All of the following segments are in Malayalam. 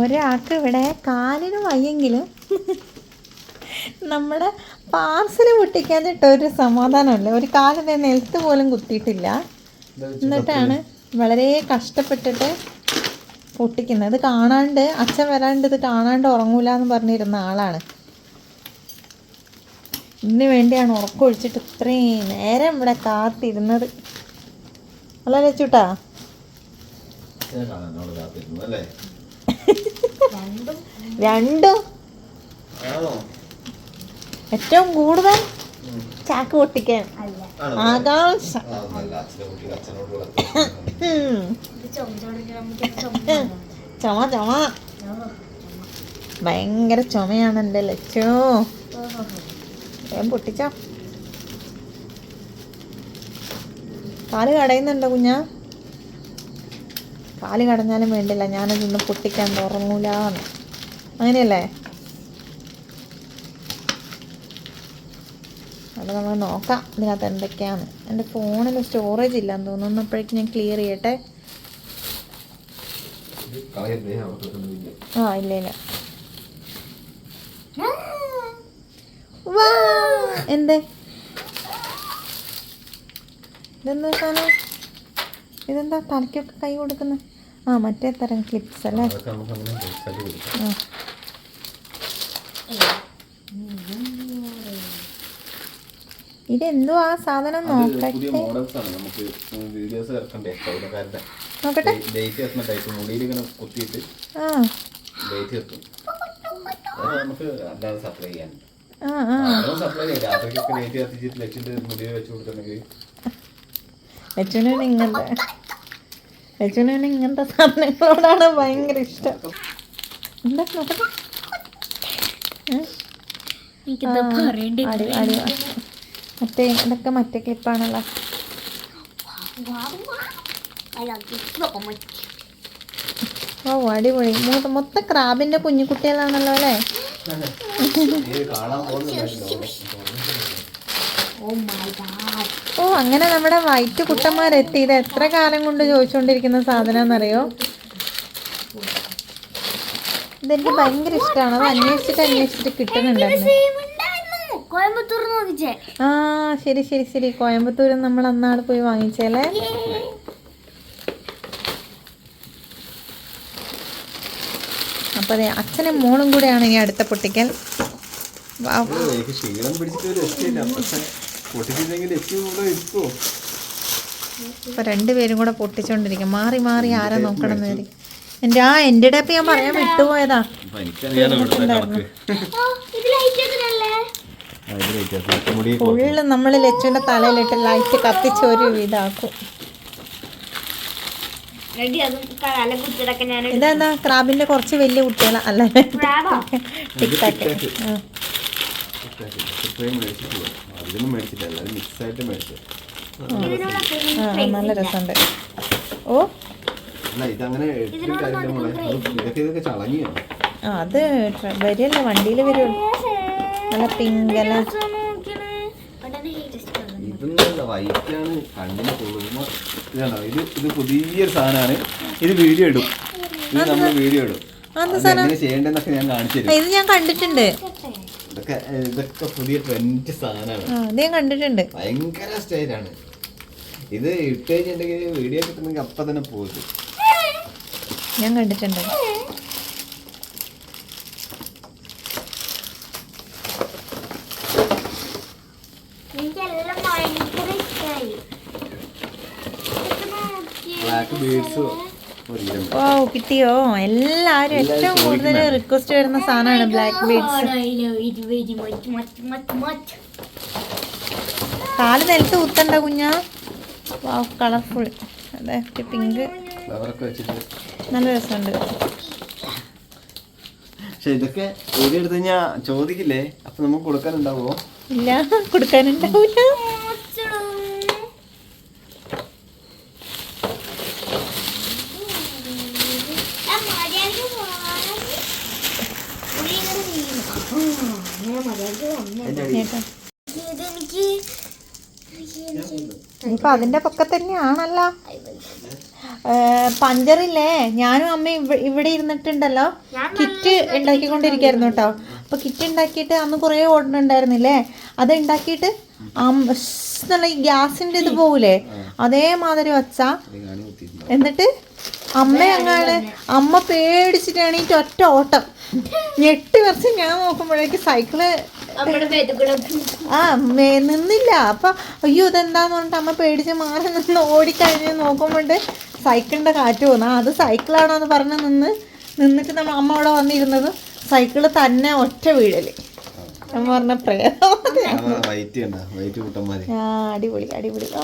ഒരാൾക്ക് ഇവിടെ കാലിന് വയ്യെങ്കിലും നമ്മുടെ പാർസൽ പൊട്ടിക്കാതിട്ട് ഒരു സമാധാനമല്ല ഒരു കാലിന് നിലത്ത് പോലും കുത്തിയിട്ടില്ല. എന്നിട്ടാണ് വളരെ കഷ്ടപ്പെട്ടിട്ട് പൊട്ടിക്കുന്നത്. ഇത് കാണാണ്ട് അച്ഛൻ വരാണ്ട് ഇത് കാണാണ്ട് ഉറങ്ങൂല എന്ന് പറഞ്ഞിരുന്ന ആളാണ്. ഇതിന് വേണ്ടിയാണ് ഉറക്കമൊഴിച്ചിട്ട് ഇത്രയും നേരം ഇവിടെ കാത്തിരുന്നത്. അല്ല ലച്ചൂട്ടാ? അല്ലേ? രണ്ടും. ആണോ? ഏറ്റവും കൂടുതൽ ചാക്ക് പൊട്ടിക്കാൻ ആകാംക്ഷ. ചുമ ചുമ ചുമ ഭയങ്കര ചുമയാണ് എന്റെ ലക്ഷ്യോ വേഗം പൊട്ടിച്ചോ. കാൽ കടയുന്നുണ്ടോ കുഞ്ഞാ? കാൽ കടഞ്ഞാലും വേണ്ടില്ല ഞാനതൊന്ന് പൊട്ടിക്കാൻ തുറങ്ങൂലാന്ന് അങ്ങനെയല്ലേ? അത് നമ്മൾ നോക്കാം ഇതിനകത്ത് എന്തൊക്കെയാണ്. എന്റെ ഫോണിൽ സ്റ്റോറേജ് ഇല്ലാന്ന് തോന്നുന്നു. അപ്പോഴേക്കും ഞാൻ ക്ലിയർ ചെയ്യട്ടെ? ആ ഇല്ല ഇല്ല. വാ! എന്തേ? ഇതെന്താ സാധനം? ഇതെന്താ തലയ്ക്കൊക്കെ കൈ കൊടുക്കുന്നത് ആ മറ്റേ തരം ക്ലിപ്സ് അല്ലേ? ആ. ഇതെന്തോ ആ സാധനം നോക്കട്ടെ? നോക്കട്ടെ. ഇങ്ങനത്തെ ലച്ചുവിന് ഇങ്ങനത്തെ സാധനങ്ങളോടാണ് ഭയങ്കര ഇഷ്ടം. എന്താ മറ്റേ ഇതൊക്കെ മറ്റേ ക്ലിപ്പാണല്ലോ. ഓ അടിപൊളി. മൊത്തം ക്രാബിന്റെ കുഞ്ഞു കുട്ടികളാണല്ലോ അല്ലേ? ഇത് കാണാൻ പോകുന്ന ഓ മൈ ഗാഡ് ഓ അങ്ങനെ നമ്മുടെ വൈറ്റ് കുട്ടന്മാരെത്തി ഇത് എത്ര കാലം കൊണ്ട് ചോദിച്ചുകൊണ്ടിരിക്കുന്ന സാധനം എന്നറിയോ ഇതെനിക്ക് ഭയങ്കര ഇഷ്ടമാണ് അത് അന്വേഷിച്ചിട്ട് അന്വേഷിച്ചിട്ട് കിട്ടുന്നുണ്ടായിരുന്നു കോയമ്പത്തൂർ ആ ശരി ശരി ശരി. കോയമ്പത്തൂരിൽ നമ്മൾ അന്നാട് പോയി വാങ്ങിച്ചല്ലേ അപ്പോൾ അതെ അച്ഛനും മോളും കൂടെയാണ് ഈ അടുത്ത പൊട്ടിക്കൽ. പൊട്ടിച്ചില്ലെങ്കിൽ കൂടെ ഇരിക്കുമോ ഇപ്പൊ രണ്ടുപേരും കൂടെ പൊട്ടിച്ചോണ്ടിരിക്കും. മാറി മാറി ആരാ നോക്കണം എന്ന്. എന്റെ ആ എന്റെ ഇടപ്പ് ഞാൻ പറയാൻ വിട്ടുപോയതാ. ഫുള്ള് നമ്മൾ ലച്ചുവിന്റെ തലയിലിട്ട് ലൈറ്റ് കത്തിച്ച് ഒരു ഇതാക്കും. ഇതെന്താ? ക്രാബിന്റെ കുറച്ച് വലിയ കുട്ടികളാ. അല്ല? ക്രാബാ? ടിക് ടാക്ക് ഇത്രയും മേടിച്ചിട്ടുള്ളൂ അതിലൊന്നും മേടിച്ചിട്ടില്ല. അത് മിക്സ് ആയിട്ട് മേടിച്ചു നല്ല രസമുണ്ട്. ഓ? അല്ല ഇതങ്ങനെ എടുത്തിട്ട് കാര്യമില്ല മോളെ. അത് ഇതൊക്കെ ഇതൊക്കെ ചളങ്ങിയോ? ആ അത് വരില്ല വണ്ടിയിൽ വരും നല്ല പിങ്ക് അല്ല. ഇതൊന്നും വൈറ്റാണ് കണ്ണിന് കൊള്ളുന്ന ഇതാണോ? ഇത് ഇത് പുതിയൊരു സാധനമാണ്. ഇത് വീഡിയോ ഇടും. ഇത് നമ്മൾ വീഡിയോ ഇടും. എങ്ങനെ ചെയ്യേണ്ടതെന്നൊക്കെ ഞാൻ കാണിച്ചു തരും. ഇത് ഞാൻ കണ്ടിട്ടുണ്ട്. ഇതൊക്കെ ഇതൊക്കെ പുതിയ ട്രെൻഡ് സാധനമാണ്. ആ ഞാൻ കണ്ടിട്ടുണ്ട്. ഭയങ്കര സ്റ്റൈലാണ് ഇത് ഇട്ട് കഴിഞ്ഞിട്ടുണ്ടെങ്കിൽ വീഡിയോ കിട്ടണമെങ്കിൽ അപ്പൊ തന്നെ പോകും. ഞാൻ കണ്ടിട്ടുണ്ട്. ബ്ലാക്ക് ബീഡ്സ് ഓ കിട്ടിയോ? എല്ലാരും ഏറ്റവും കൂടുതൽ റിക്വസ്റ്റ് വരുന്ന സാധനമാണ് ബ്ലാക്ക് ബീഡ്സ് കാൽ നിലത്ത് കുത്തണ്ട കുഞ്ഞാ. വാ കളർഫുൾ അതെ പിങ്ക് നല്ല രസമുണ്ട്. പക്ഷെ ഇതൊക്കെ വീഡിയോ എടുത്ത് കഴിഞ്ഞാൽ ചോദിക്കില്ലേ? അപ്പൊ നമുക്ക് കൊടുക്കാനുണ്ടാവോ? ഇല്ല കൊടുക്കാനുണ്ടാവില്ല ഇതെനിക്ക് അതിന്റെ അതിന്റെ പൊക്കെ തന്നെയാണല്ലോ. പഞ്ചറില്ലേ? ഞാനും അമ്മയും ഇവ- ഇവിടെ ഇരുന്നിട്ടുണ്ടല്ലോ. കിറ്റ് ഉണ്ടാക്കിക്കൊണ്ടിരിക്കായിരുന്നു കേട്ടോ. അപ്പൊ കിറ്റ് ഉണ്ടാക്കിയിട്ട് അന്ന് കുറേ ഓർഡർ ഉണ്ടായിരുന്നില്ലേ? അത് ഉണ്ടാക്കിയിട്ട് എന്നുള്ള ഈ ഗ്യാസിന്റെ ഇത് പോകൂലേ അതേമാതിരി വച്ചാ? എന്നിട്ട് അമ്മ അങ്ങാണ്. അമ്മ പേടിച്ചിട്ടാണ് ഈ ഒറ്റ ഓട്ടം. എട്ട് വർഷം ഞാൻ നോക്കുമ്പോഴേക്ക് സൈക്കിൾ ആ നിന്നില്ല. അപ്പൊ അയ്യോ ഇതെന്താന്ന് പറഞ്ഞിട്ട് അമ്മ പേടിച്ച് മാറി നിന്ന് ഓടിക്കഴിഞ്ഞ് നോക്കുമ്പോണ്ട് സൈക്കിളിന്റെ കാറ്റ് പോന്നു അത് സൈക്കിളാണോ എന്ന് പറഞ്ഞ് നിന്ന് നിന്നിട്ട് നമ്മൾ അമ്മ അവിടെ വന്നിരുന്നത്. സൈക്കിൾ തന്നെ ഒറ്റ വീഴൽ അമ്മ പറഞ്ഞ പ്രേതം. ആ, വൈറ്റ് കണ്ടോ? വൈറ്റ് കുട്ടന്മാര്. ആ അടിപൊളി അടിപൊളി. ഓ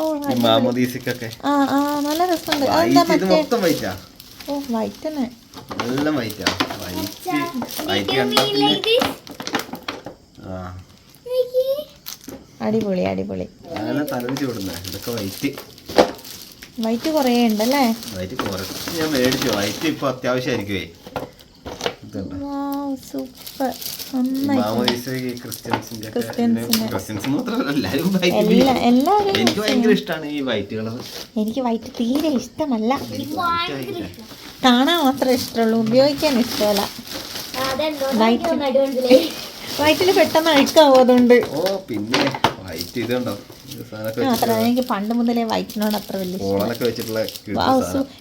ആ ആ നല്ല രസമുണ്ട്. അതെന്താ മറ്റേ? ഓ വൈറ്റ് തന്നെ. നല്ല വൈറ്റാ. വൈറ്റ് വൈറ്റ് കണ്ടാ പിന്നെ ആ. അടിപൊളി അടിപൊളി. അങ്ങനെ തലവിച്ച് വിടുന്നേ. ഇതൊക്കെ വൈറ്റ്. വൈറ്റ് കുറേ ഉണ്ടല്ലേ? വൈറ്റ് കുറച്ച് ഞാൻ മേടിച്ചു. വൈറ്റ് ഇപ്പൊ അത്യാവശ്യമായിരിക്കുവേ. സൂപ്പർ. എനിക്ക് വൈറ്റ് എനിക്ക് വൈറ്റ് തീരെ ഇഷ്ടമല്ല. കാണാൻ മാത്രമേ ഇഷ്ടമുള്ളൂ ഉപയോഗിക്കാൻ ഇഷ്ടമല്ല. വൈറ്റിൽ പെട്ടെന്ന് അഴുക്കാവും അതുകൊണ്ട്. ഓ പിന്നെ അത്ര എനിക്ക് പണ്ട് മുതലേ വൈറ്റിനോട് അത്ര വലിയ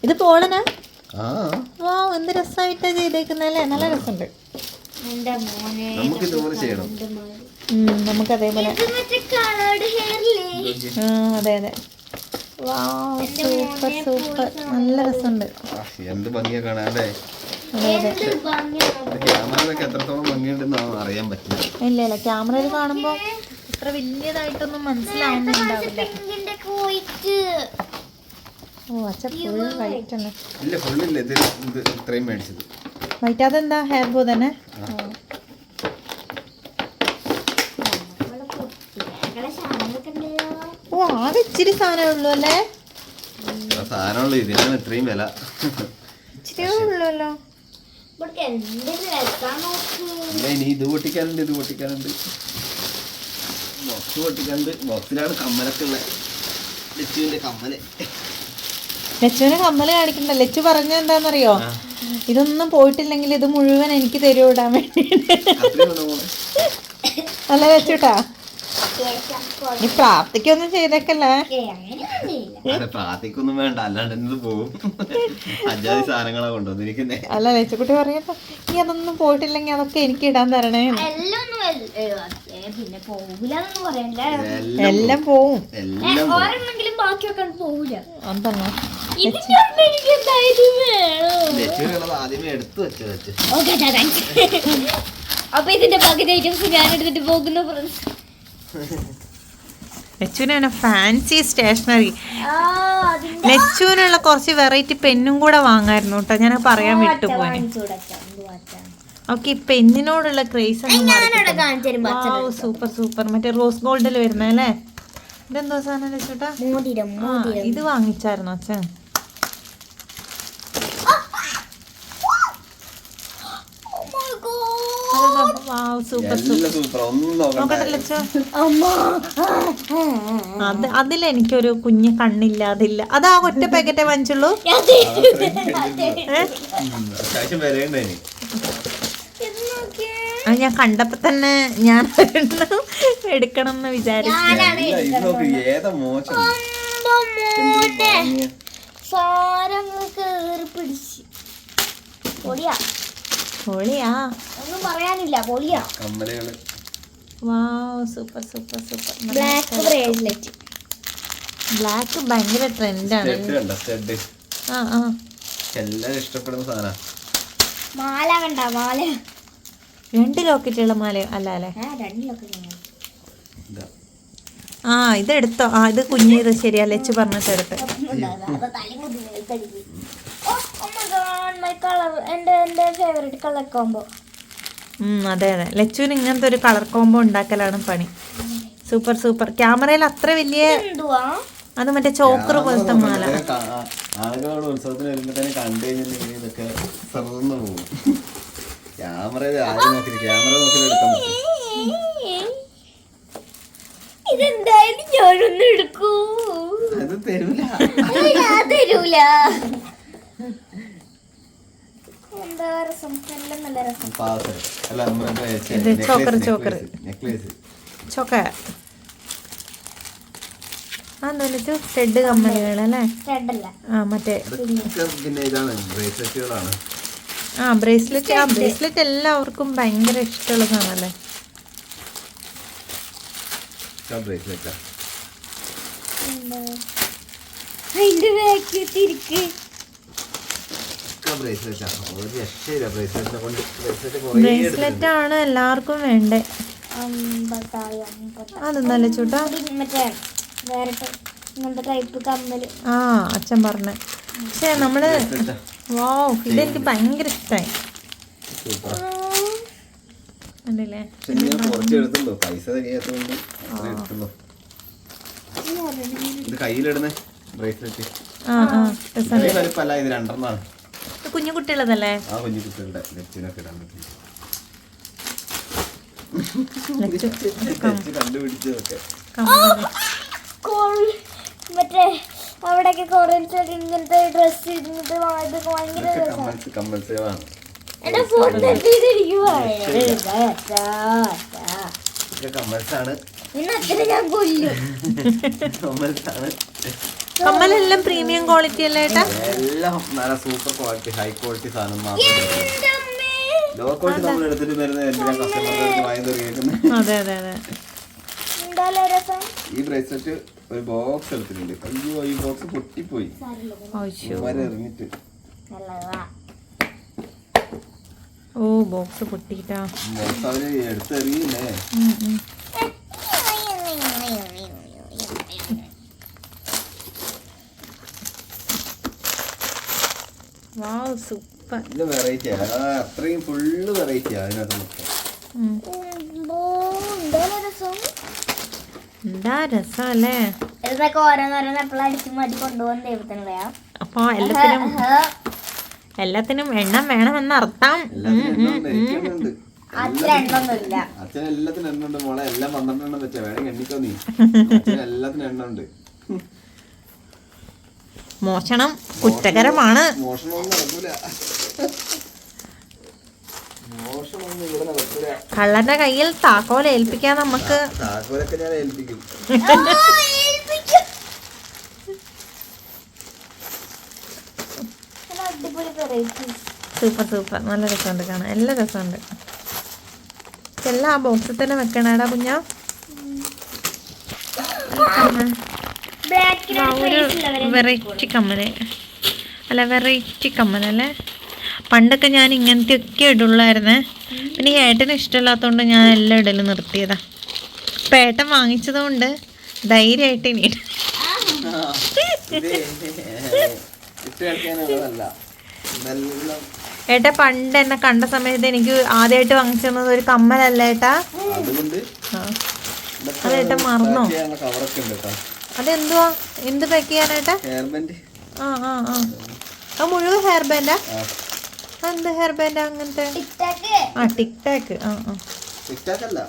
ഇത് പോളനാ എന്ത് രസമായിട്ടാ ചെയ്തേക്കുന്നല്ലേ നല്ല രസമുണ്ട്. നമുക്ക് ഇതുപോലെ ചെയ്യണം. നമുക്ക് അതേപോലെ. അതെ അതെ. വാവ് സൂപ്പർ സൂപ്പർ നല്ല രസമുണ്ട്. എന്ത് ഭംഗിയാ കാണാല്ലേ ക്യാമറയിലൊക്കെ എത്രത്തോളം അറിയാൻ പറ്റില്ല. ഇല്ല ഇല്ല. ക്യാമറയിൽ കാണുമ്പോൾ ഇത്ര വലിയതായിട്ടൊന്നും മനസ്സിലാവുന്നുണ്ടാവില്ല. ഓ അച്ഛൻ ഫുൾ വൈറ്റ് ആണ്. ഇല്ല ഫുള്ളില്ല ഇത് ഇത്രയും മേടിച്ചത്. വൈറ്റ് അതെന്താ? ഹെയർ ബോ തന്നെ. ഓ ആകെ ഇച്ചിരി സാധനമേ ഉള്ളൂ അല്ലേ? സാധനമുള്ളൂ. ഇതിനാണ് ഇത്രയും വില. ഇച്ചിരിയേ ഉള്ളൂല്ലോ. ഇവിടേക്ക് എന്ത് രസാ നോക്ക്. ഇല്ല ഇനി ഇത് പൊട്ടിക്കാനുണ്ട് ഇത് പൊട്ടിക്കാനുണ്ട്. ബോക്സ് പൊട്ടിക്കാനുണ്ട്. ബോക്സിലാണ് കമ്മലൊക്കെ ഉള്ളത് ലച്ചുവിന്റെ കമ്മൽ. ലച്ചുവിനെ കമ്മൽ കാണിക്കണ്ട. ലച്ചു പറഞ്ഞ എന്താണെന്നറിയോ? ഇതൊന്നും പോയിട്ടില്ലെങ്കിൽ ഇത് മുഴുവൻ എനിക്ക് തരൂ ഇടാൻ വേണ്ടിയിട്ട്? നല്ല ഉണ്ടോ നീ പ്രാർത്ഥിക്കൊന്നും ചെയ്തേക്കല്ലേ? പ്രാർത്ഥിക്കൊന്നും വേണ്ട അല്ലാണ്ട് എന്ത് പോവും? അഞ്ചാതി സാധനങ്ങളാ കൊണ്ടുവന്നിരിക്കുന്നേ. അല്ല ലച്ചുക്കുട്ടി പറയുമ്പോ നീ അതൊന്നും പോയിട്ടില്ലെങ്കിൽ അതൊക്കെ എനിക്ക് ഇടാൻ തരണേ. എല്ലാം പോവും. ബാക്കിയൊക്കെ പോവില്ല അതന്നെ അപ്പൊ ഇതിന്റെ പകുതി ഐറ്റംസ് ഞാൻ എടുത്തിട്ട് പോകുന്നു ഫ്രണ്ട്സ് ലച്ചുവിനാണ് ഫാൻസി സ്റ്റേഷനറി ലച്ചുവിനുള്ള കുറച്ച് വെറൈറ്റി പെന്നും കൂടെ വാങ്ങായിരുന്നു കേട്ടോ. ഞാൻ പറയാൻ വിട്ടുപോയി? ഓക്കെ പെന്നിനോടുള്ള ക്രേസ് സൂപ്പർ സൂപ്പർ മറ്റേ റോസ് ഗോൾഡിൽ വരുന്നല്ലേ ഇതെന്തോ സാധനം ലച്ചുട്ടാ ഇത് വാങ്ങിച്ചായിരുന്നു അച്ഛൻ സൂപ്പർ സൂപ്പർ എല്ലാം സൂപ്പർ ഒന്നും നോക്കട്ടെ നോക്കണ്ട ലച്ചു അത് അതിലെനിക്കൊരു കുഞ്ഞ് കണ്ണില്ല അതില്ല. അത് ആ ഒറ്റ പാക്കറ്റേ വാങ്ങിച്ചുള്ളൂ. അത്. ഞാൻ കണ്ടപ്പോ തന്നെ ഞാൻ എടുക്കണം എന്ന് വിചാരിച്ചു. പൊളിയാ. ഒന്നും പറയാനില്ല പൊളിയാ. കമ്മലുകൾ. Wow super super super. Black bracelet black ഭയങ്കര ട്രെൻഡാണ് ആ ആ. എല്ലാരും ഇഷ്ടപ്പെടുന്ന സാധനം. മാല കണ്ട മാല. രണ്ട് ലോക്കറ്റുള്ള മാല അല്ല അല്ലേ? ആ രണ്ടിലൊക്കെ ഇതാ. ആ ഇതെടുത്തോ. ആ ഇത് കുഞ്ഞ് ഇത് ശരിയാ ലച്ച് പറഞ്ഞിട്ട് എടുത്ത്. മൈ കളർ എന്റെ എന്റെ ഫേവറേറ്റ് കളർ ഉം, അതെ അതെ. ലച്ചുവിന് ഇങ്ങനത്തെ ഒരു കളർ കോംബോ ഉണ്ടാക്കലാണ് പണി. Super super. ക്യാമറയിൽ അത്ര വലിയ എന്തുവാ അത് മറ്റേ ചോക്കർ പോലത്തെ മാല. ആളുകളോട് ഉത്സവത്തിന് വരുമ്പോ തന്നെ കണ്ടു കഴിഞ്ഞിട്ടുണ്ടെങ്കിൽ ഇതൊക്കെ സർന്ന് പോകും. ക്യാമറ ആദ്യം നോക്കി ക്യാമറ നോക്കി എടുക്കാൻ പറ്റും. ഇതെന്തായാലും ഞാനൊന്നും എടുക്കൂ. അത് തരൂല. തരൂല എന്താ രസം. എല്ലാം നല്ല രസം. ഇത് ചോക്കർ, ചോക്കർ. ചൊക്ക. കമ്മലുകൾ അല്ലേ. ആ മറ്റേ ആ ബ്രേസ്ലെറ്റ് ആ ബ്രേസ്ലെറ്റ് എല്ലാവർക്കും ഭയങ്കര ഇഷ്ടമുള്ള സാധനമല്ലേ? ബ്രേസ്ലെറ്റാ. അതിന്റെ ബാക്കി തിരിക്ക് ബ്രേസ്ലെറ്റാ ഒരു രക്ഷയില്ല ബ്രേസ്ലെറ്റിനെ കൊണ്ട് ബ്രേസ്ലെറ്റ് ബ്രേസ്ലെറ്റ് ആണ് എല്ലാവർക്കും വേണ്ടേ. അത് നല്ല അതെന്നല്ലേ ചൂട്ടാ മറ്റേ വേറെ ഇങ്ങനത്തെ ടൈപ്പ് കമ്മൽ ആ അച്ഛൻ പറഞ്ഞ. പക്ഷേ നമ്മൾ വാ ഇതെനിക്ക് ഭയങ്കര ഇഷ്ടമായി കുറച്ച് എടുത്തുള്ളൂ പൈസ ഇത് കയ്യിലിടുന്നേ ബ്രേസ്ലെറ്റ്. വലുപ്പമല്ല ഇത് രണ്ടെണ്ണമാണ് കുഞ്ഞു കുട്ടികളതല്ലേ ആ കുഞ്ഞു കുട്ടികളുടെ നെറ്റിനൊക്കെ ഇടാൻ പറ്റി കണ്ടുപിടിച്ചതൊക്കെ. മറ്റേ അവിടെയൊക്കെ കൊറേ ഇങ്ങനത്തെ ഡ്രസ് ഇരുന്നിട്ട് ഇതൊക്കെ ഭയങ്കര കമ്മൽസ് എന്റെ ഫോൺ കമ്മൽസാണ്. ഞാൻ കൊല്ലും. കമ്മൽസാണ്. കമ്മലെല്ലാം പ്രീമിയം ക്വാളിറ്റി അല്ലേ ഏട്ടാ? എല്ലാം നല്ല സൂപ്പർ ക്വാളിറ്റി ഹൈ ക്വാളിറ്റി സാധനം മാത്രം. ലോ ക്വാളിറ്റി നമ്മൾ എടുത്തിട്ട് വരുന്ന എല്ലാ കസ്റ്റമർ വാങ്ങി അതെ അതെ അതെ. ഈ ബ്രേസ്ലെറ്റ് ഒരു ബോക്സ് എടുത്തിട്ടുണ്ട്. അയ്യോ ഈ ബോക്സ് പൊട്ടിപ്പോയി. എറിഞ്ഞിട്ട്. ഓ ബോക്സ് പൊട്ടിട്ടാ ബോക്സ് അവർ എടുത്തെറിയില്ലേ? വാവ് സൂപ്പർ ഇത് വെറൈറ്റി അത്രയും ഫുള്ള് വെറൈറ്റി അതിനകത്ത് മൊത്തം. ഉം. എന്തായാലും രസം. എന്താ രസമല്ലേ ഇതൊക്കെ ഓരോന്നോരോന്ന് എപ്പോഴും അടിച്ചു മാറ്റി കൊണ്ടുപോകാൻ ദൈവത്തിന് അറിയാം അപ്പൊ എല്ലാത്തിനും എല്ലാത്തിനും എണ്ണം വേണമെന്ന് അർത്ഥം. അച്ഛൻ എല്ലാത്തിനും എണ്ണുണ്ട് മോളെ എല്ലാം പന്ത്രണ്ടെണ്ണം വെച്ചാ. വേണമെങ്കിൽ എണ്ണിക്കോ നീ. എല്ലാത്തിനും എണ്ണമുണ്ട്. മോഷണം കുറ്റകരമാണ്. കള്ളന്റെ കയ്യിൽ താക്കോൽ ഏൽപ്പിക്കാൻ നമുക്ക് സൂപ്പർ സൂപ്പർ. നല്ല രസമുണ്ട് കാണാൻ. എല്ലാ രസമുണ്ട്. എല്ലാം ആ ബോക്സിൽ തന്നെ വെക്കണേടാ കുഞ്ഞാ. ഒരു വെറൈറ്റി കമ്മൽ. അല്ല വെറൈറ്റി കമ്മലല്ലേ? പണ്ടൊക്കെ ഞാൻ ഇങ്ങനത്തെ ഒക്കെ ഇടുള്ളായിരുന്നേ. പിന്നെ ഈ ഏട്ടന് ഇഷ്ടമില്ലാത്തതുകൊണ്ട് ഞാൻ എല്ലാം ഇടലും നിർത്തിയതാ. ഇപ്പം ഏട്ടൻ വാങ്ങിച്ചത് കൊണ്ട് ധൈര്യമായിട്ട് ഇനി ഏട്ടാ പണ്ട് എന്നെ കണ്ട സമയത്ത് എനിക്ക് ആദ്യമായിട്ട് വാങ്ങിച്ചു തന്നത് ഒരു കമ്മലല്ല ഏട്ടാ? അതേട്ടാ മറന്നോ? കവറൊക്കെ ഉണ്ട് കേട്ടോ. അതെന്തുവാ? എന്ത് പാക്ക് ചെയ്യാനായിട്ട്? ഹെയർ ബാൻഡ് ആ ആ ആ. അത് മുഴുവൻ ഹെയർ ബാൻഡാ ആ? എന്ത് ഹെയർ ബാൻഡാ അങ്ങനത്തെ? ടിക്ടാക്ക്. ആ ടിക് ടാക്ക് ആ ആ. ടിക്ടാക്ക് അല്ല.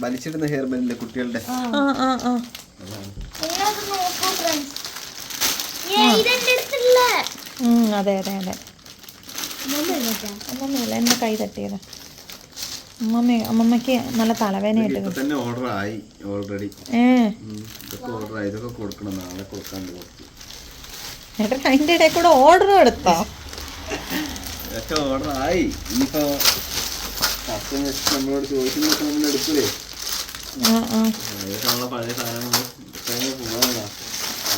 വലിച്ചിടുന്ന ഹെയർ ബാൻഡിലെ കുട്ടികളുടെ? ആ ആ അതെ അതെ അതെ. എന്നെ കൈ തട്ടിയതാ. അമ്മമ്മ അമ്മമ്മക്ക് നല്ല തലവേദനയായിട്ട് തന്നെ ഓർഡർ ആയി ഓൾറെഡി ഇതൊക്കെ ഓർഡർ ആയി ഇതൊക്കെ കൊടുക്കണം നാളെ കൊടുക്കാൻ ഏട്ടൻ അതിന്റെ ഇടയിൽ കൂടെ ഓർഡർ എടുത്തോ? ഇതൊക്കെ ഓർഡർ ആയി ഇനിയിപ്പോ കസ്റ്റമേഴ്സ് നമ്മളോട് ചോദിക്കുന്നൊക്കെ നമ്മൾ എടുക്കൂലേ? നമ്മളെ പഴയ സാധനങ്ങൾ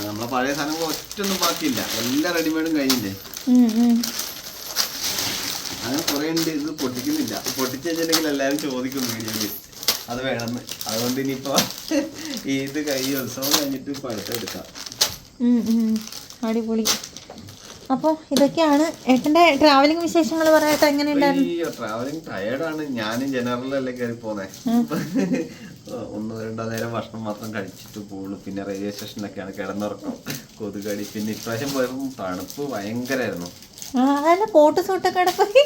നമ്മളെ പഴയ സാധനങ്ങൾ ഒറ്റൊന്നും ബാക്കിയില്ല. എല്ലാ റെഡിമെയ്ഡും കഴിഞ്ഞില്ലേ. അങ്ങനെ കുറെ ഉണ്ട് ഇത് പൊട്ടിക്കുന്നില്ല. പൊട്ടിച്ചു എല്ലാവരും ചോദിക്കും വീഡിയോയിൽ അത് വേണമെന്ന് അതുകൊണ്ട് ഇനിയിപ്പോ ഇത് കൈ ഉത്സവം കഴിഞ്ഞിട്ട് അടുത്ത എടുക്കാം. അടിപൊളി. അപ്പോൾ ഇതൊക്കെയാണ് ഏട്ടന്റെ ട്രാവലിംഗ് വിശേഷങ്ങൾ പറയട്ടെ എങ്ങനെ ഉണ്ടായിരുന്നു? ട്രാവലിംഗ് ടയേർഡാണ് ഞാനും അല്ലേ കയറി പോന്നെ. ഒന്ന് രണ്ടോ നേരം ഭക്ഷണം മാത്രം കഴിച്ചിട്ട് പോകുള്ളൂ പിന്നെ റെയിൽവേ സ്റ്റേഷനിലൊക്കെയാണ് കിടന്നുറക്കം കൊതുകടി. പിന്നെ ഇപ്രാവശ്യം പോയപ്പോൾ തണുപ്പ് ഭയങ്കരമായിരുന്നു അതല്ല കോട്ട് സൂട്ടൊക്കെ പോയി.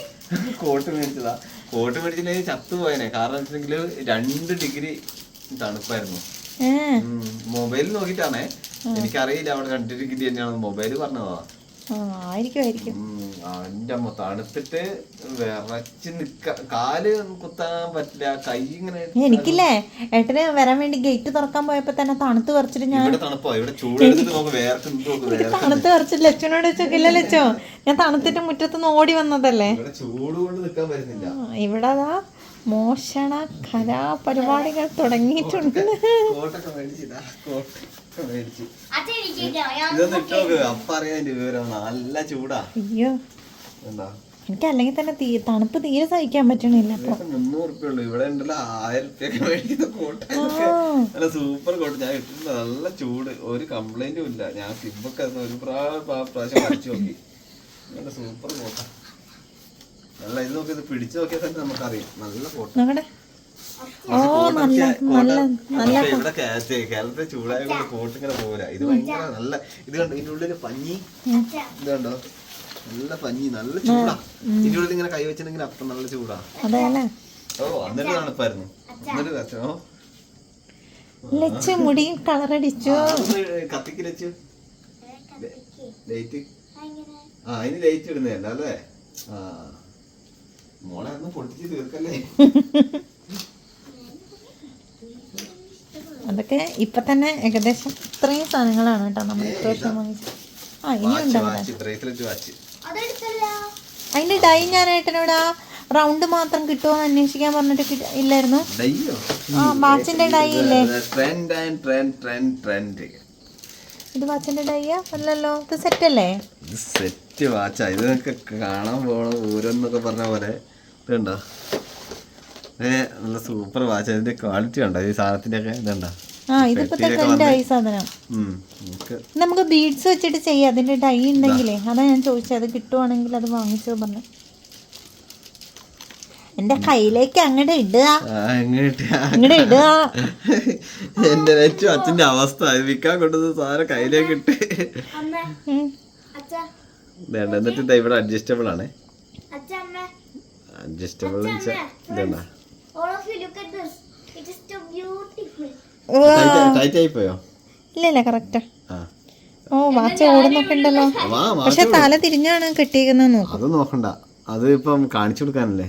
കോട്ട് മേടിച്ചതാ. കോട്ട് മേടിച്ചില്ലെങ്കിൽ ചത്തുപോയനെ കാരണം വെച്ചിട്ടുണ്ടെങ്കിൽ രണ്ട് ഡിഗ്രി തണുപ്പായിരുന്നു. മൊബൈൽ നോക്കിയിട്ടാണേ. എനിക്കറിയില്ല അവിടെ രണ്ട് ഡിഗ്രി തന്നെയാണ് മൊബൈൽ പറഞ്ഞതാ. ആയിരിക്കും അവന്റെ അമ്മ തണുത്തിട്ട് വിറച്ച് നിക്ക കാൽ കുത്താൻ പറ്റില്ല കൈ ഇങ്ങനെ എനിക്കില്ലേ ഏട്ടന് വരാൻ വേണ്ടി ഗേറ്റ് തുറക്കാൻ പോയപ്പോ തന്നെ തണുത്ത് പറിച്ചിട്ട് ഞാൻ തണുപ്പോ ഇവിടെ തണുത്ത് പറിച്ചിട്ട് ലച്ചനോട് വെച്ചോക്കില്ല ലച്ചോ ഞാൻ തണുത്തിട്ട് മുറ്റത്തുനിന്ന് ഓടി വന്നതല്ലേ? ഇവിടെ ചൂട് കൊണ്ട് നിക്കാൻ പറ്റുന്നില്ല. ഇവിടെ അതാ മോഷണ കലാപരിപാടികൾ തുടങ്ങിയിട്ടുണ്ട്. മേടിച്ച്. ഇതൊന്നും ഇട്ട് നോക്ക് വിവരം. നല്ല ചൂടാ. അയ്യോ. എന്താ? എനിക്ക് അല്ലെങ്കിൽ തന്നെ തീ തണുപ്പ് തീരെ സഹിക്കാൻ പറ്റണില്ല മുന്നൂറ് ഉള്ളു ഇവിടെ ഉണ്ടല്ലോ ആയിരം ഉറുപ്പ്യൊക്കെ മേടിക്കുന്ന കോട്ടൊക്കെ നല്ല സൂപ്പർ കോട്ട്. ഞാൻ ഇട്ടിട്ടുണ്ട്. നല്ല ചൂട്. ഒരു കംപ്ലൈന്റും ഇല്ല. ഞാൻ സിബൊക്കെ ഒരു പ്രാ- പ്രാ- പ്രാവശ്യം അടിച്ചു നോക്കി. നല്ല സൂപ്പർ കോട്ട. നല്ല ഇത് നോക്കി ഇത് പിടിച്ചു നോക്കിയാൽ തന്നെ നമുക്കറിയാം. നല്ല കോട്ട. ഓ നല്ല നല്ല നല്ല ഇവിടെ കേ- ചൂടായ കൊണ്ട് കോട്ട് ഇങ്ങനെ പോരാ. ഇത് ഭയങ്കര നല്ല ഇത് കണ്ടോ? ഇതിന്റെ ഉള്ളിൽ പഞ്ഞി. ഇത്. കണ്ടോ? നല്ല പഞ്ഞി നല്ല ചൂടാ. ഇതിന്റെ ഉള്ളിൽ ഇങ്ങനെ കൈ വെച്ചിട്ടുണ്ടെങ്കിൽ അപ്പം നല്ല ചൂടാ. ഓ എന്നിട്ട് തണുപ്പായിരുന്നു. എന്നിട്ട്. ഓ. ലച്ച് മുടി കളറടിച്ചു. കത്തിക്ക് ലച്ചു. ലൈറ്റ്. ആ അതിന് ലൈറ്റ് ഇടുന്നതല്ല? അല്ലേ? ആ. മോളെ ഒന്ന് പൊട്ടിച്ച് തീർക്കല്ലേ? അതൊക്കെ ഇപ്പൊ തന്നെ ഏകദേശം ഇത്രയും സാധനങ്ങളാണ് കേട്ടോ നമ്മൾ ഇപ്രാവശ്യം വാങ്ങിച്ചത്. ആ ഇനി ഉണ്ടാവില്ല ഡൈ ഞാൻ ഏട്ടനോട് ആ റൗണ്ട് മാത്രം കിട്ടുമോ എന്ന് അന്വേഷിക്കാൻ പറഞ്ഞിട്ട് ഇല്ലായിരുന്നു. ആ വാച്ചിന്റെ ഡൈ ഇല്ലേ? Trend and trend trend trend. ഇത് വാച്ചിന്റെ ഡൈയാ? അല്ലല്ലോ ഇത് സെറ്റ് അല്ലേ ഇത് സെറ്റ് വാച്ചാ. ഇത് കാണാൻ പോണ ഊരെന്നൊക്കെ പറഞ്ഞ പോലെ. ഇതുണ്ടോ? നല്ല സൂപ്പർ വാച്ച് അതിന്റെ ക്വാളിറ്റി ഉണ്ടോ? ഈ സാധനത്തിന്റെ ഒക്കെ ഇതുണ്ടോ? ആ ഇതിപ്പോ കണ്ടായി സാധനം. നമുക്ക് നമുക്ക് ബീഡ്സ് വെച്ചിട്ട് ചെയ്യാം. അതിന്റെ ഡൈ ഉണ്ടെങ്കിലേ. അതാ ഞാൻ ചോദിച്ചത്. അത് കിട്ടുവാണെങ്കിൽ അത് വാങ്ങിച്ചോ പറഞ്ഞു. എന്റെ കയ്യിലേക്ക് അങ്ങോട്ട് ഇടുക. അങ്ങോട്ട് ഇടുക. എന്റെ വെച്ചു അച്ഛന്റെ അവസ്ഥ. വിൽക്കാൻ കൊണ്ടത് സാധനം കയ്യിലേക്ക് ഇട്ട്. എന്നിട്ട് ഇവിടെ അഡ്ജസ്റ്റബിൾ ആണ്. അച്ഛ അമ്മ. അഡ്ജസ്റ്റബിൾ ഇതെന്താ all you look at this it is so beautiful. ഓ, ടൈറ്റ് ആയി പോയോ ഇല്ല ഇല്ല കറക്റ്റാ ആ. ഓ വാച്ച് ഓടുന്നൊക്കെ ഉണ്ടല്ലോ. വാ വാ പക്ഷെ തല തിരിഞ്ഞാണ് കെട്ടിയേക്കുന്നത് നോക്കും അത് നോക്കണ്ട. അത് ഇപ്പം കാണിച്ചു കൊടുക്കാനല്ലേ?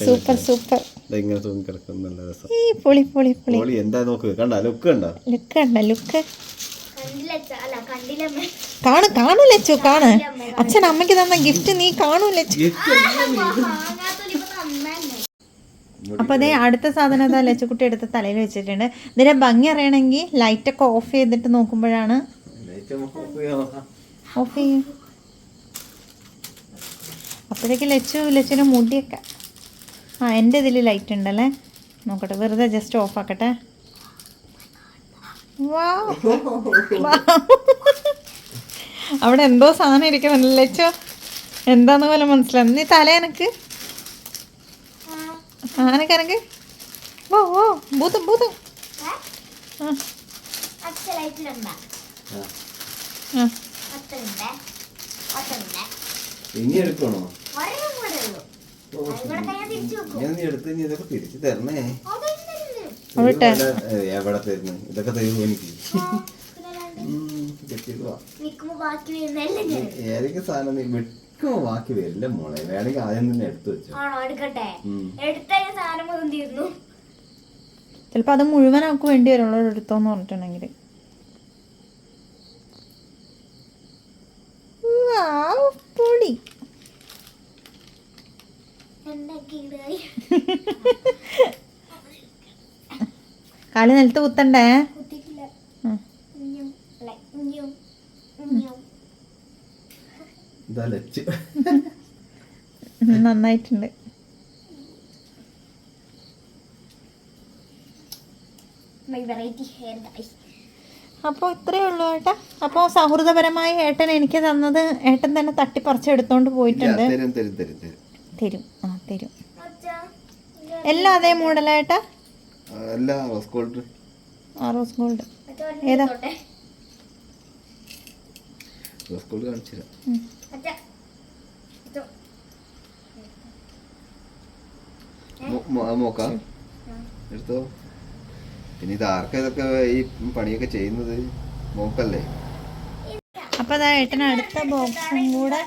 സൂപ്പർ സൂപ്പർ ഇങ്ങനെ തൂങ്ങി കിടക്കുന്ന നല്ല രസം. ഈ പൊളി പൊളി പൊളി. പോളി എന്താ നോക്ക്? കണ്ട ലുക്ക് കണ്ടോ? ലുക്ക് കണ്ട ലുക്ക് കാണു കാണൂലച്ചു കാണ്. അച്ഛൻ അമ്മയ്ക്ക് തന്ന ഗിഫ്റ്റ് നീ കാണൂ ലച്ചു വാങ്ങാത്തൊരു ഇപ്പൊ നന്നെ അപ്പൊ അതേ അടുത്ത സാധനം അതാ ലച്ചുക്കുട്ടി എടുത്ത് തലയിൽ വെച്ചിട്ടുണ്ട്. ഇതിന്റെ ഭംഗി അറിയണമെങ്കിൽ ലൈറ്റൊക്കെ ഓഫ് ചെയ്തിട്ട് നോക്കുമ്പോഴാണ്. ഓഫ് ചെയ്യും? അപ്പോഴേക്ക് ലച്ചു ലച്ചുവിന് മുടിയൊക്കെ. ആ എന്റെ ഇതിൽ ലൈറ്റ് ഉണ്ടല്ലേ? നോക്കട്ടെ വെറുതെ ജസ്റ്റ് ഓഫ് ആക്കട്ടെ. അവിടെ എന്തോ സാധനം ഇരിക്കുന്നുണ്ട് ലച്ചു. എന്താന്ന് പോലെ മനസ്സിലായി നീ തല എനക്ക്. ആനക്ക് എനക്ക് ഓ ഓ ഭൂതം ഭൂതം. ഇനി എടുക്കണോ? ഞാൻ നീ എടുത്ത് നീ ഇതൊക്കെ തിരിച്ചു തരണേ. എവിടെ തരുന്നു? ഇതൊക്കെ തരുമോ എനിക്ക്? ഏതൊക്കെ സാധനം നീ വെക്കുമ്പോ ബാക്കി വരില്ല മോളെ. വേണമെങ്കിൽ ആദ്യം തന്നെ എടുത്തു വെച്ചു. ആണോ? എടുക്കട്ടെ. ഉം. എടുത്ത സാധനം മുതൽ തീർന്നു ചിലപ്പോൾ അത് മുഴുവൻ അവൾക്ക് വേണ്ടി വരുള്ളൂ എടുത്തോന്ന് പറഞ്ഞിട്ടുണ്ടെങ്കിൽ ഇടായി കാൽ നിലത്ത് കുത്തണ്ടേ കുത്തിയിട്ടില്ല ഉം. ഇഞ്ഞും അല്ല ഇഞ്ഞും ഇഞ്ഞും ഇതാ ലച്ച് നന്നായിട്ടുണ്ട്. മൈ വെറൈറ്റി ഹെയർ ഡൈ അപ്പോൾ ഇത്രയേ ഉള്ളൂ ഏട്ടാ. അപ്പോൾ സൗഹൃദപരമായി ഏട്ടൻ എനിക്ക് തന്നത് ഏട്ടൻ തന്നെ തട്ടിപ്പറിച്ചെടുത്തോണ്ട് പോയിട്ടുണ്ട്. തരും തരും തരും തരും. തരും. ആ തരും. എല്ലാം അതേ മോഡലായിട്ടാ റോസ് ഗോൾഡ് ഏതാ? റോസ് ഗോൾഡ് കാണിച്ചു തരാം അച്ഛാ ഇതോ. മോ- മോ- അത് നോക്കാം. എടുത്തോ. പിന്നെ ഇത് ആർക്കാ ഇതൊക്കെ ഈ പണിയൊക്കെ ചെയ്യുന്നത്? നോക്കല്ലേ അപ്പോൾ അപ്പൊ അതാ അടുത്ത ബോക്സും കൂടെ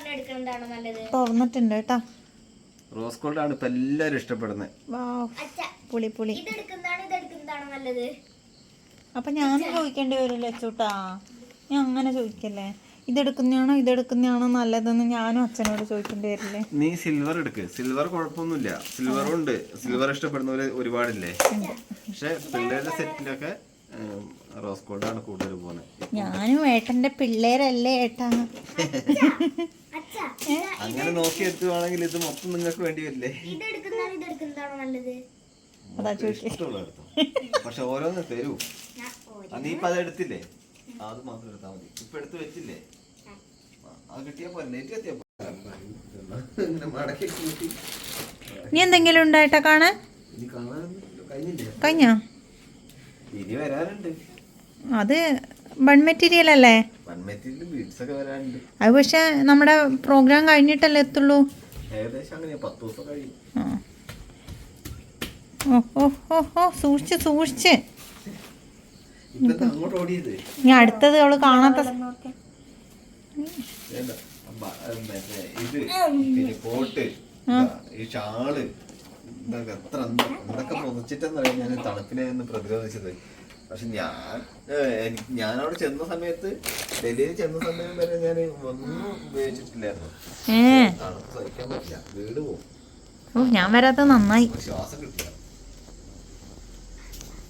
തുറന്നിട്ടുണ്ട് കേട്ടോ. റോസ് ഗോൾഡ് ആണ് ഇപ്പൊ എല്ലാരും ഇഷ്ടപ്പെടുന്നത് വാവ്. അച്ഛ പുളി പുളി. ഇത് എടുക്കുന്നതാണോ ഇത് എടുക്കുന്നതാണോ നല്ലത്. അപ്പൊ ഞാൻ ചോദിക്കേണ്ടി വരില്ല ചൂട്ടാ ഞാൻ അങ്ങനെ ചോദിക്കല്ലേ? ഇതെടുക്കുന്നതാണോ ഇതെടുക്കുന്നതാണോ നല്ലതെന്ന് ഞാനും അച്ഛനോട് ചോദിക്കേണ്ടി വരില്ലേ? നീ സിൽവർ എടുക്ക്. സിൽവർ കുഴപ്പമൊന്നുമില്ല. സിൽവറും ഉണ്ട്. സിൽവർ ഇഷ്ടപ്പെടുന്നവര് ഒരുപാടില്ലേ? പക്ഷെ പിള്ളേരുടെ സെറ്റിലൊക്കെ റോസ് ഗോൾഡ് ആണ് കൂടുതൽ പോകുന്നത്. ഞാനും ഏട്ടന്റെ പിള്ളേരല്ലേ ഏട്ടാ. അച്ഛ അങ്ങനെ നോക്കി എത്തുവാണെങ്കിൽ ഇത് മൊത്തം നിങ്ങൾക്ക് വേണ്ടി വരില്ലേ? ഇത് എടുക്കുന്നതാണോ ഇത് നല്ലത്? അതാ ചോദിച്ചേ. ഇഷ്ടമുള്ള എടുത്തോ? പക്ഷെ ഓരോന്ന് തരൂ. ആ, നീ ഇപ്പൊ അത് എടുത്തില്ലേ? ആ, അത് മാത്രം എടുത്താൽ മതി. ഇപ്പൊ എടുത്ത് വെച്ചില്ലേ? ആ, അത് കിട്ടിയാ പോലെ നെറ്റ് എത്തിയാ പോലെ മടക്കി കൂട്ടി? നീ എന്തെങ്കിലും ഉണ്ടായിട്ടാ കാണാൻ? ഇനി കഴിഞ്ഞോ? ഇനി വരാറുണ്ട് അത് ബൺ മെറ്റീരിയൽ അല്ലേ? അത് പക്ഷെ നമ്മുടെ പ്രോഗ്രാം കഴിഞ്ഞിട്ടല്ലേ എത്തുള്ളൂ? ഓ ഓ ഓ. സൂക്ഷിച്ച് സൂക്ഷിച്ച് ഇപ്പൊ എന്താ അങ്ങോട്ട് ഓടിയത് ഇനി അടുത്തത് അവൾ കാണാത്ത ഈ ഷാൾ. എത്ര എന്ത- എന്തൊക്കെ പൊതിച്ചിട്ടെന്നറിയാം ഞാൻ തണുപ്പിനെ ഒന്ന് പ്രതിരോധിച്ചത്. പക്ഷെ ഞാൻ ഞാൻ അവിടെ ചെന്ന സമയത്ത് ഡൽഹിയിൽ ചെന്ന സമയം വരെ ഞാൻ ഒന്നും ഉപയോഗിച്ചിട്ടില്ലായിരുന്നു. തണുപ്പ് സഹിക്കാൻ പറ്റില്ല. വീട് പോകും ഓ ഞാൻ വരാത്ത നന്നായി. ശ്വാസം കിട്ടില്ല.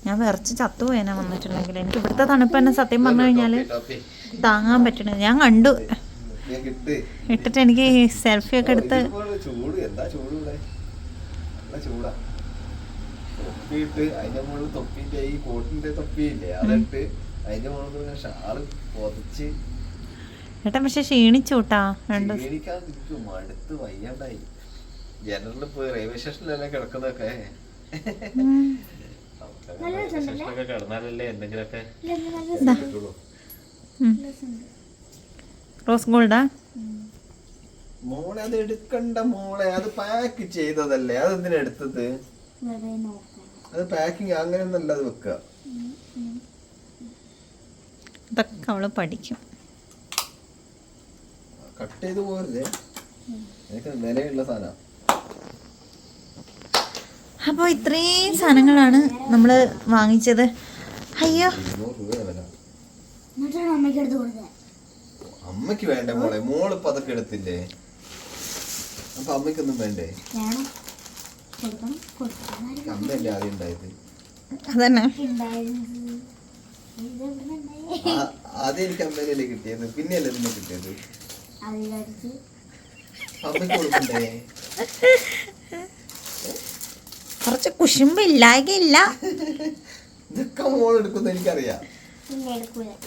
ഞാൻ വിറച്ച് ചത്തുപോയനാ വന്നിട്ടുണ്ടെങ്കിൽ എനിക്ക് ഇവിടുത്തെ തണുപ്പ് തന്നെ സത്യം പറഞ്ഞു കഴിഞ്ഞാൽ താങ്ങാൻ പറ്റണത് ഞാൻ കണ്ടു. ഇട്ടിട്ട് എനിക്ക് സെൽഫി ഒക്കെ എടുത്ത് ഏട്ടാ തൊപ്പിയിട്ട് അതിന്റെ മുകളിൽ തൊപ്പിന്റെ ഈ കോട്ടിന്റെ തൊപ്പിയില്ലേ? അതിട്ട് അതിന്റെ മുകളിൽ പിന്നെ ഷാൾ പൊതച്ച് ഏട്ടൻ പക്ഷെ ക്ഷീണിച്ചു കൂട്ടാ രണ്ട് ക്ഷീണിക്കാൻ തിരിക്കും മടുത്ത് വയ്യാണ്ടായി. ജനറലിൽ പോയി റെയിൽവേ സ്റ്റേഷനിലല്ലേ കിടക്കുന്നതൊക്കെ. റോസ് ഗോൾഡാ? മോളെ അത് എടുക്കണ്ട മോളെ. അത് പാക്ക് ചെയ്തതല്ലേ. അതെന്തിനാ എടുത്തത്? വെറുതെ നോക്കാം. അത് പാക്കിങ് അങ്ങനെയൊന്നല്ല അത് വെക്കുക ഇതൊക്കെ അവൾ പഠിക്കും. കട്ട് ചെയ്ത് പോരുതേ. എനിക്ക് വിലയുള്ള സാധനം. അപ്പോൾ ഇത്രയും സാധനങ്ങളാണ് നമ്മൾ വാങ്ങിച്ചത്. അയ്യോ. അമ്മയ്ക്ക് വേണ്ടേ മോളെ. മോളിപ്പോ അതൊക്കെ എടുത്തില്ലേ? അപ്പൊ അമ്മയ്ക്കൊന്നും വേണ്ടേ? അമ്മയല്ലേ ആദ്യം ഉണ്ടായത്? അതന്നെ. എനിക്ക് അമ്മേനല്ലേ കിട്ടിയത്? പിന്നെയല്ലേ നിന്നെ കിട്ടിയത്? അമ്മയ്ക്ക് കൊടുക്കണ്ടേ? കുറച്ച് കുശുമ്പില്ലായില്ല ഇതൊക്കെ മോൾ എടുക്കുന്ന എനിക്കറിയാം.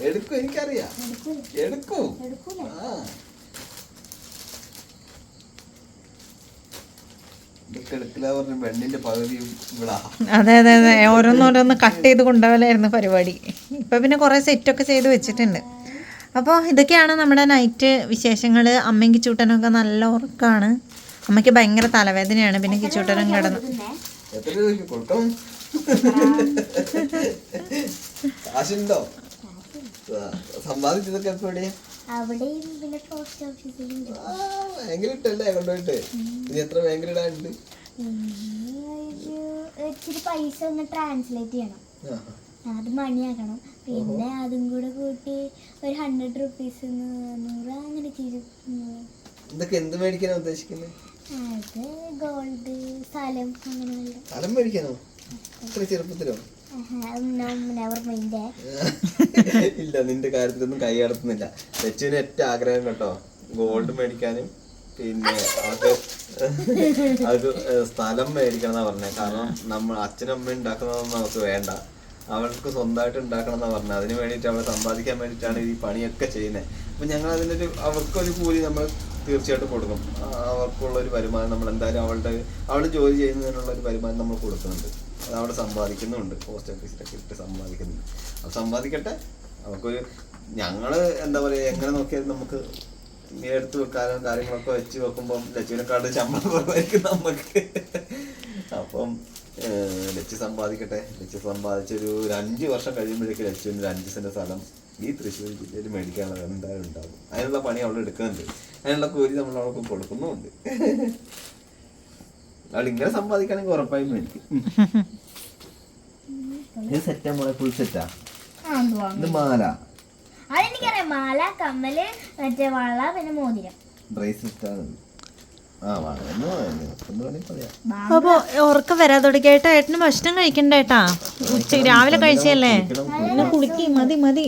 എടുക്കും എനിക്കറിയാം. എടുക്കും. അതെ അതെ അതെ. ഓരോന്നോരോന്ന് കട്ട് ചെയ്ത് കൊണ്ടുപോകലായിരുന്നു പരിപാടി. ഇപ്പം പിന്നെ കുറേ സെറ്റൊക്കെ ചെയ്ത് വെച്ചിട്ടുണ്ട്. അപ്പോൾ ഇതൊക്കെയാണ് നമ്മുടെ നൈറ്റ് വിശേഷങ്ങൾ അമ്മയും കിച്ചൂട്ടനൊക്കെ നല്ല ഉറക്കാണ്. അമ്മയ്ക്ക് ഭയങ്കര തലവേദനയാണ്. പിന്നെ കിച്ചൂട്ടനും കിടന്നു എത്ര രൂപയ്ക്ക് കൊടുക്കണം കാശുണ്ടോ? സമ്പാദിച്ചതൊക്കെ എപ്പോ എവിടെയാ? ഭയങ്കര ഇട്ടല്ലേ കൊണ്ടുപോയിട്ട്? ഇനി എത്ര ഭയങ്കര ഇടാനുണ്ട്? ഇച്ചിരി പൈസ ഒന്ന് ട്രാൻസ്ലേറ്റ് ചെയ്യണം. അത് മണിയാക്കണം. പിന്നെ അതും കൂടെ കൂട്ടി ഒരു ഹൺഡ്രഡ് റുപ്പീസ് നൂറ് അങ്ങനെ ഇതൊക്കെ എന്ത് മേടിക്കാനാണ് ഉദ്ദേശിക്കുന്നത് അത് ഗോൾഡ് സ്ഥലം അങ്ങനെ. സ്ഥലം മേടിക്കാനോ? ചെറുപ്പത്തിലോ. ഇല്ല നിന്റെ കാര്യത്തിലൊന്നും കൈ കടത്തുന്നില്ല ലച്ചുവിന് ഏറ്റവും ആഗ്രഹം കേട്ടോ ഗോൾഡ് മേടിക്കാനും പിന്നെ അത് അത് സ്ഥലം മേടിക്കണം എന്നാ പറഞ്ഞേ. കാരണം നമ്മൾ അച്ഛനും അമ്മയും ഉണ്ടാക്കുന്നതൊന്നും നമുക്ക് വേണ്ട. അവൾക്ക് സ്വന്തമായിട്ട് ഉണ്ടാക്കണം എന്നാ പറഞ്ഞത് അതിന് വേണ്ടിയിട്ട് അവളെ സമ്പാദിക്കാൻ വേണ്ടിയിട്ടാണ് ഈ പണിയൊക്കെ ചെയ്യുന്നത് അപ്പൊ ഞങ്ങൾ അതിനൊരു അവർക്കൊരു കൂലി നമ്മൾ തീർച്ചയായിട്ടും കൊടുക്കും. അവർക്കുള്ള ഒരു വരുമാനം നമ്മൾ എന്തായാലും അവളുടെ അവൾ ജോലി ചെയ്യുന്നതിനുള്ള ഒരു വരുമാനം നമ്മൾ കൊടുക്കുന്നുണ്ട്. അത് അവിടെ സമ്പാദിക്കുന്നുണ്ട്. പോസ്റ്റ് ഓഫീസിലൊക്കെ ഇട്ട് സമ്പാദിക്കുന്നുണ്ട്. അത് സമ്പാദിക്കട്ടെ. നമുക്കൊരു ഞങ്ങൾ എന്താ പറയുക എങ്ങനെ നോക്കിയാലും നമുക്ക് എടുത്തു വെക്കാനും കാര്യങ്ങളൊക്കെ വെച്ച് വെക്കുമ്പോൾ ലച്ചുവിനെക്കാട് ശമ്പളം കുറവായിരിക്കും നമുക്ക്. അപ്പം ലച്ച് സമ്പാദിക്കട്ടെ. ലച്ച് സമ്പാദിച്ചൊരു ഒരു അഞ്ച് വർഷം കഴിയുമ്പോഴേക്കും ലച്ചുവിന് ഒരു അഞ്ച് സെന്റ് സ്ഥലം ഈ തൃശ്ശൂർ ജില്ലയിൽ മേടിക്കാനുള്ളത് എന്തായാലും ഉണ്ടാകും. അതിനുള്ള പണി അവൾ എടുക്കുന്നുണ്ട്. അതിനുള്ള കോരി നമ്മൾ അവൾക്ക് കൊടുക്കുന്നുമുണ്ട്. അവൾ ഇങ്ങനെ സമ്പാദിക്കുകയാണെങ്കിൽ ഉറപ്പായും മേടിക്കും. ഇത് സെറ്റാ മോളെ? ഫുൾ സെറ്റാ ഇത് മാല. അതെനിക്കറിയാം മാല കമ്മൽ മറ്റേ വള പിന്നെ മോതിരം. ബ്രേസ്ലെറ്റ് ആണ്. അപ്പൊ ഉറക്കം വരാൻ തുടങ്ങിയേട്ടാ ഏട്ടന് ഭക്ഷണം കഴിക്കണ്ടേട്ടാ ഉച്ച രാവിലെ കഴിച്ചല്ലേ ഇന്ന് കുളിക്ക്. മതി മതി.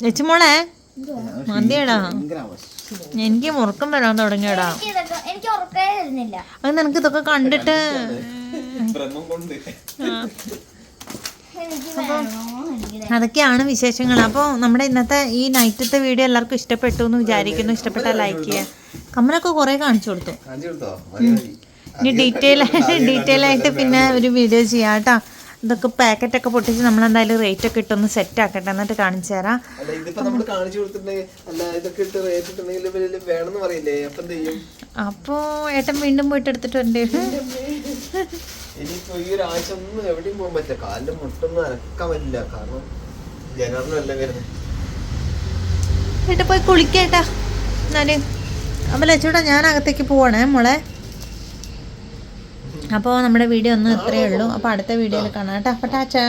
ലച്ചുമോളെ മതിയടാ. എനിക്ക് മുറുക്കം വരാൻ തുടങ്ങിയടാ. എനിക്ക് ഇതൊക്കെ വരുന്നില്ല. അത് നിനക്ക് ഇതൊക്കെ കണ്ടിട്ട് അതൊക്കെയാണ് വിശേഷങ്ങൾ. അപ്പോൾ നമ്മുടെ ഇന്നത്തെ ഈ നൈറ്റത്തെ വീഡിയോ എല്ലാവർക്കും ഇഷ്ടപ്പെട്ടു എന്ന് വിചാരിക്കുന്നു. ഇഷ്ടപ്പെട്ടാൽ ലൈക്ക് ചെയ്യുക. കമ്മനൊക്കെ കുറേ കാണിച്ചു കൊടുത്തു. ഇനി ഡീറ്റെയിൽ ഡീറ്റെയിൽ ആയിട്ട് പിന്നെ ഒരു വീഡിയോ ചെയ്യാം കേട്ടോ. ഇതൊക്കെ പാക്കറ്റൊക്കെ പൊട്ടിച്ച് നമ്മൾ എന്തായാലും റേറ്റ് ഒക്കെ ഇട്ടൊന്ന് സെറ്റ് ആക്കട്ടെ. എന്നിട്ട് കാണിച്ചു തരാം. അപ്പൊ അപ്പോൾ ഏട്ടൻ വീണ്ടും പോയിട്ട് എടുത്തിട്ട് വരണ്ടേ? ഇനിയിപ്പോ ഈ ഒരു ഒന്നും എവിടെയും പോകാൻ പറ്റില്ല. കാലിന്റെ മുട്ടൊന്നും അനക്കാൻ പറ്റില്ല. കാരണം ജനറലല്ല വരുന്നത്? ഏട്ടാ പോയി കുളിക്കേട്ടാ എന്നാൽ. ലച്ചൂട്ടാ ഞാൻ അകത്തേക്ക് പോവാണേ മോളെ. അപ്പോൾ നമ്മുടെ വീഡിയോ ഒന്നും ഇത്രയേ ഉള്ളൂ. അപ്പോൾ അടുത്ത വീഡിയോയിൽ കാണാം കേട്ടോ. അപ്പോൾ ടാച്ചാ